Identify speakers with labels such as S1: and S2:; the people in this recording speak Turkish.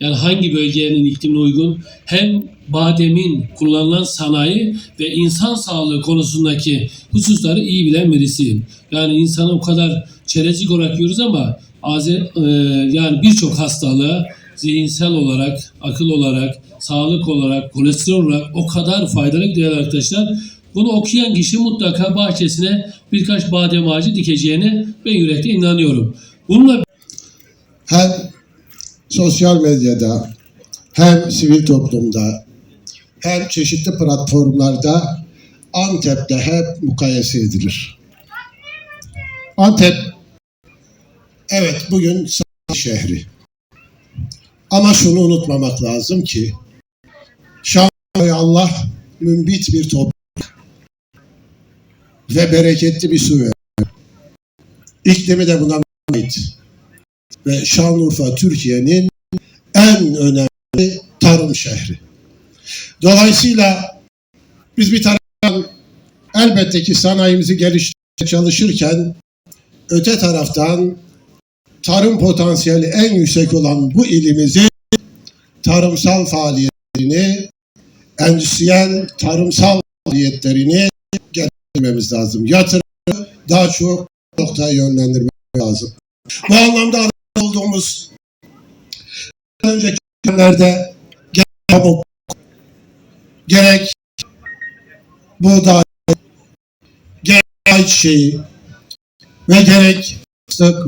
S1: yani hangi bölgenin iklimine uygun hem bademin kullanılan sanayi ve insan sağlığı konusundaki hususları iyi bilen birisiyim. Yani insanı o kadar çerezlik olarak görüyoruz ama aze- e, yani birçok hastalığa zihinsel olarak, akıl olarak, sağlık olarak, kolesterol olarak o kadar faydalı değerli arkadaşlar. Bunu okuyan kişi mutlaka bahçesine birkaç badem ağacı dikeceğine ben yürekte inanıyorum. Bununla
S2: sosyal medyada hem sivil toplumda hem çeşitli platformlarda Antep'te hep mukayese edilir. Antep evet bugün sanayi şehri. Ama şunu unutmamak lazım ki Şanlıurfa'ya Allah mümbit bir toprak ve bereketli bir su verdi. İklimi de buna ait ve Şanlıurfa Türkiye'nin en önemli tarım şehri. Dolayısıyla biz bir taraftan elbette ki sanayimizi geliştirmeye çalışırken öte taraftan tarım potansiyeli en yüksek olan bu ilimizin tarımsal faaliyetlerini, endüstriyel tarımsal faaliyetlerini geliştirmemiz lazım. Yatırımı daha çok noktaya yönlendirmemiz lazım. Bu anlamda olduğumuz önceki dönemlerde gerek pamuk, gerek buğday, gerek ayçiçeği ve gerek fıstık